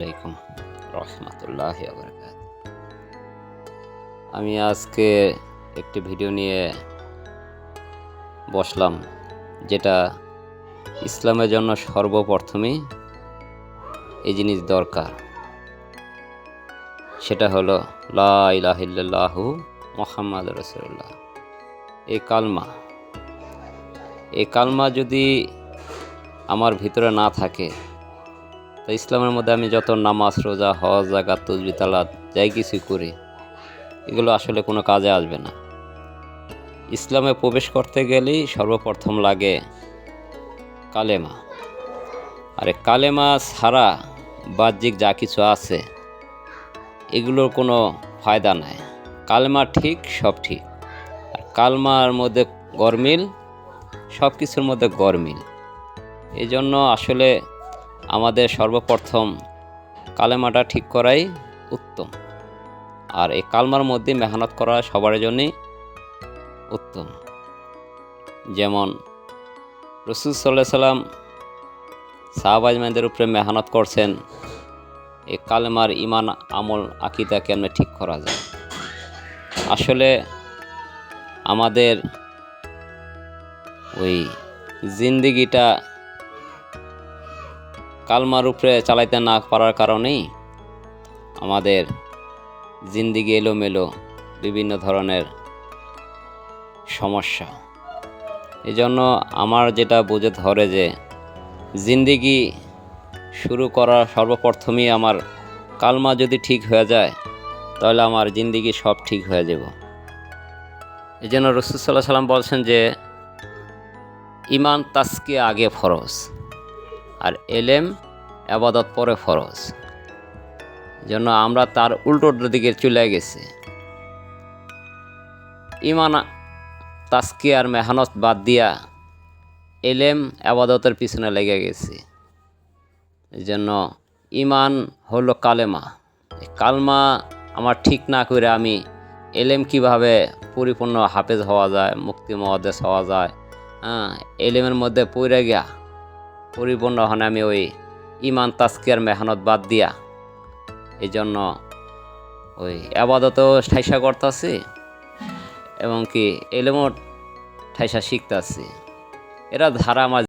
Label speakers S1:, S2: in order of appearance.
S1: আলাইকুম রহমতুল্লাহ আমি আজকে একটি ভিডিও নিয়ে বসলাম, যেটা ইসলামের জন্য সর্বপ্রথমেই এই জিনিস দরকার। সেটা হলো, লা ইলাহিল্লাহু মোহাম্মদ রসুল্লাহ এই কালমা। এই কালমা যদি আমার ভিতরে না থাকে তো ইসলামের মধ্যে আমি যত নামাজ, রোজা, হজ জাকাত তসবি তালাত যাই কিছু করি, এগুলো আসলে কোনো কাজে আসবে না। ইসলামে প্রবেশ করতে গেলেই সর্বপ্রথম লাগে কালেমা। আর কালেমা ছাড়া বাহ্যিক যা কিছু আছে, এগুলোর কোনো ফায়দা নাই। কালেমা ঠিক, সব ঠিক। আর কালমার মধ্যে গরমিল সব কিছুর মধ্যে গরমিল। এই জন্য আসলে আমাদের সর্বপ্রথম কালেমাটা ঠিক করাই উত্তম। আর এই কালমার মধ্যে মেহনত করা সবার জন্যই উত্তম। যেমন রসুল সাল্লাহ সাল্লাম সাহাবাজমানদের উপরে মেহনত করছেন, এই কালেমার ইমান আমল আকিদা কেমনে ঠিক করা যায়। আসলে আমাদের ওই জিন্দিগিটা কালমার উপরে চালাইতে না পারার কারণেই আমাদের জিন্দিগি এলোমেলো বিভিন্ন ধরনের সমস্যা। এই জন্য আমার যেটা বুঝে ধরে যে জিন্দিগি শুরু করার সর্বপ্রথমই আমার কালমা যদি ঠিক হয়ে যায়, তাহলে আমার জিন্দিগি সব ঠিক হয়ে যাব। এই জন্য রসুল্লাহ সাল্লাম বলছেন যে, ইমান তাস্কে আগে ফরজ। আর এলেম আবাদত পরে ফরজ। জন্য আমরা তার উল্টোর দিকে চলে গেছি। ইমান তাস্কি আর মেহনত বাদ দিয়া এলেম আবাদতের পিছনে লেগে গেছি। এই জন্য ইমান হলো কালেমা। কালমা আমার ঠিক না করে আমি এলেম কীভাবে পরিপূর্ণ হাফেজ হওয়া যায়, মুক্তি মহাদেশ হওয়া যায় হ্যাঁ এলেমের মধ্যে পড়ে গিয়া পরিপূর্ণ হন আমি ওই ইমান তাস্কিয়ার মেহনত বাদ দিয়া। এই জন্য ওই আবাদত ঠাইসা করতেছি এবং কি এলেমো ঠাইসা শিখতেছি। এরা ধারা আমার